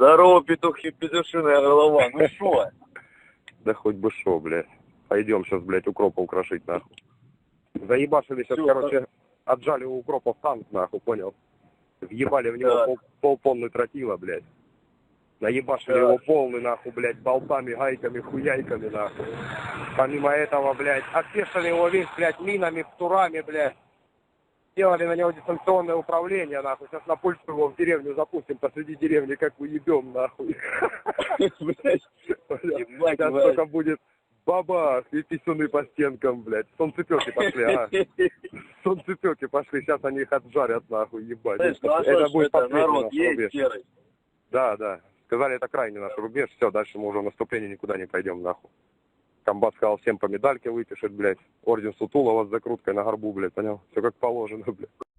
Здорово, петухи, петушиная голова. Ну что? Да хоть бы шо, блядь. Пойдем сейчас, блядь, укропа украшить, нахуй. Заебашили сейчас, Всё, короче, отжали у укропов танк, нахуй, понял? Въебали в него Так. пол, полтонны тротила, блядь. Наебашили Так. его полный, нахуй, блядь, болтами, гайками, хуяйками, нахуй. Помимо этого, блядь, отпешили его весь, блядь, минами, турами, блядь. Сделали на него дистанционное управление, нахуй. Сейчас на пульс его в деревню запустим, посреди деревни, как уебем, нахуй. Сейчас только будет бабах и писюны по стенкам, блядь. Солнцепеки пошли, а. Солнцепеки пошли, сейчас они их отжарят, нахуй, ебать. Ну а это будет последний наш рубеж. Да, да. Сказали, это крайний наш рубеж, все, дальше мы уже в наступление никуда не пойдем, нахуй. Комбат сказал, всем по медальке выпишет, блядь. Орден Сутулова с закруткой на горбу, блядь, понял? Все как положено, блядь.